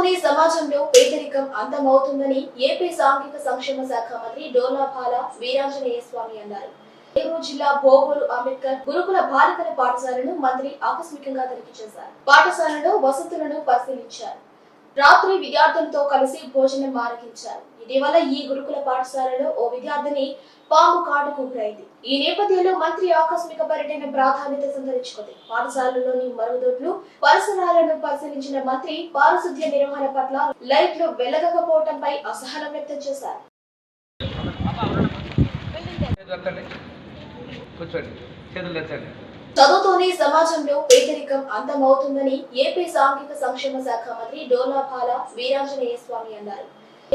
చదువుతోనే సమాజంలో పేదరికం అంతమవుతుందని ఏపీ సాంఘిక సంక్షేమ శాఖ మంత్రి డోలాపాల వీరాంజనేయ స్వామి అన్నారు. ఏలూరు జిల్లా భోగోలు అంబేద్కర్ గురుకుల బాలికల పాఠశాలను మంత్రి ఆకస్మికంగా తనిఖీ చేశారు. పాఠశాలలో వసతులను పరిశీలించారు. రాత్రి విద్యార్థులతో కలిసి భోజనం ఆరగించారు. ఇటీవల ఈ గురుకుల పాఠశాలలో ఓ విద్యార్థిని పాము కాటుకు గురైంది. ఈ నేపథ్యంలో మంత్రి ఆకస్మిక పర్యటన ప్రాధాన్యత సంతరించుకుంది. పాఠశాలలోని మరుగుదొడ్లు పరిసరాలను పరిశీలించిన మంత్రి పారిశుద్ధ్య నిర్వహణ పట్ల లైట్లు వెలగకపోవడంపై అసహనం వ్యక్తం చేశారు. చదువుతోనే సమాజంలో పేదరికం అంతమవుతుందని ఏపీ సాంఘిక సంక్షేమ శాఖ మంత్రి డోలాపాల వీరాంజనేయ స్వామి అన్నారు.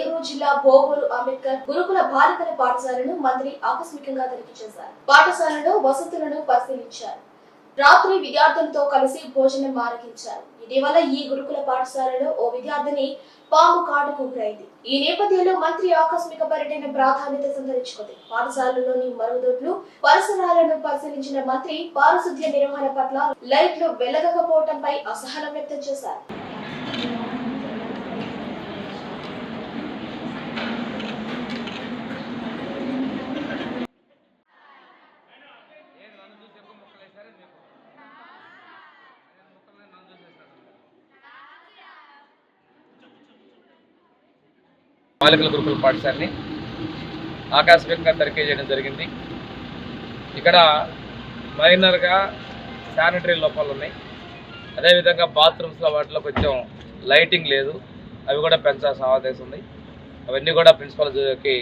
ఏలూరు జిల్లా భోగోలు అంబేద్కర్ గురుకుల బాలికల పాఠశాలను మంత్రి ఆకస్మికంగా తనిఖీ చేశారు. పాఠశాలలో వసతులను పరిశీలించారు. రాత్రి విద్యార్థులతో కలిసి భోజనం మారగించారు ఇటీవల ఈ గురుకుల పాఠశాలలో ఓ విద్యార్థిని పాము కాటుకు గురైంది. ఈ నేపథ్యంలో మంత్రి ఆకస్మిక పర్యటన ప్రాధాన్యత సంతరించుకుంది. పాఠశాలలోని మరుగుదొడ్లు పరిసరాలను పరిశీలించిన మంత్రి పారిశుద్ధ్య నిర్వహణ పట్ల లైట్లు వెలగకపోవడంపై అసహనం వ్యక్తం చేశారు. బాలికల గురుకుల పాఠశాలని ఆకస్మికంగా తనిఖీ చేయడం జరిగింది. ఇక్కడ మైనర్గా శానిటరీ లోపాలు ఉన్నాయి. అదేవిధంగా బాత్రూమ్స్లో వాటిలో కొంచెం లైటింగ్ లేదు. అవి కూడా పెంచాల్సిన ఆదేశం ఉంది. అవన్నీ కూడా ప్రిన్సిపాల్కి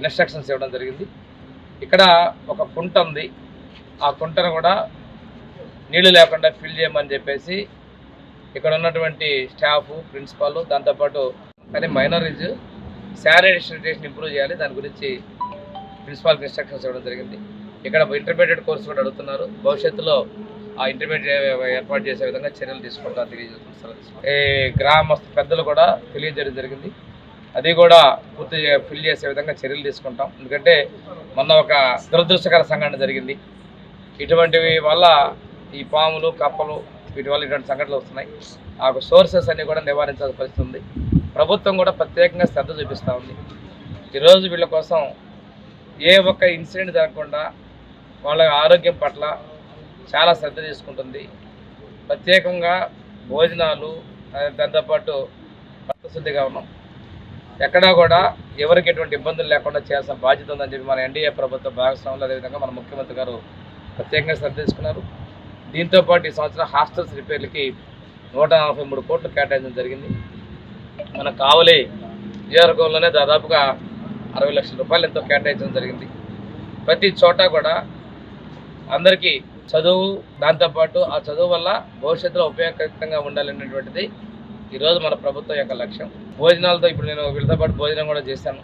ఇన్స్ట్రక్షన్స్ ఇవ్వడం జరిగింది. ఇక్కడ ఒక కుంట ఉంది. ఆ కుంటను కూడా నీళ్ళు లేకుండా ఫిల్ చేయమని చెప్పేసి ఇక్కడ ఉన్నటువంటి స్టాఫ్ ప్రిన్సిపాల్ దాంతోపాటు కానీ మైనారిటీస్ శానిటేషన్ ఇంప్రూవ్ చేయాలి. దాని గురించి ప్రిన్సిపాల్కి ఇన్స్ట్రక్షన్స్ ఇవ్వడం జరిగింది. ఇక్కడ ఇంటర్మీడియట్ కోర్సు కూడా అడుగుతున్నారు. భవిష్యత్తులో ఆ ఇంటర్మీడియట్ ఏర్పాటు చేసే విధంగా చర్యలు తీసుకుంటా తెలియజేస్తున్నారు ఈ గ్రామస్తు పెద్దలు కూడా తెలియజేయడం జరిగింది. అది కూడా పూర్తి ఫిల్ చేసే విధంగా చర్యలు తీసుకుంటాం. ఎందుకంటే మొన్న ఒక దురదృష్టకర సంఘటన జరిగింది. ఇటువంటివి వల్ల ఈ పాములు కప్పలు వీటి వల్ల ఇటువంటి సంఘటనలు వస్తున్నాయి. ఆ సోర్సెస్ అన్నీ కూడా నివారించాల్సిన పరిస్థితి ఉంది. ప్రభుత్వం కూడా ప్రత్యేకంగా శ్రద్ధ చూపిస్తూ ఉంది. ఈరోజు వీళ్ళ కోసం ఏ ఒక్క ఇన్సిడెంట్ జరగకుండా వాళ్ళ ఆరోగ్యం పట్ల చాలా శ్రద్ధ తీసుకుంటుంది. ప్రత్యేకంగా భోజనాలు దాంతోపాటు శుద్ధిగా ఉన్నాం. ఎక్కడా కూడా ఎవరికి ఎటువంటి ఇబ్బందులు లేకుండా చేయాల్సిన బాధ్యత ఉందని చెప్పి మన ఎన్డీఏ ప్రభుత్వ భాగస్వాములు అదేవిధంగా మన ముఖ్యమంత్రి గారు ప్రత్యేకంగా శ్రద్ధ తీసుకున్నారు. దీంతోపాటు ఈ సంవత్సరం హాస్టల్స్ రిపేర్లకి నూట నలభై మూడు కోట్లు కేటాయించడం జరిగింది. మన కావలి నియోజకవర్గంలోనే దాదాపుగా అరవై లక్షల రూపాయలు ఎంతో కేటాయించడం జరిగింది. ప్రతి చోట కూడా అందరికీ చదువు దాంతోపాటు ఆ చదువు వల్ల భవిష్యత్తులో ఉపయోగకరంగా ఉండాలనేటువంటిది ఈరోజు మన ప్రభుత్వం యొక్క లక్ష్యం. భోజనాలతో ఇప్పుడు నేను వీళ్ళతో పాటు భోజనం కూడా చేశాను.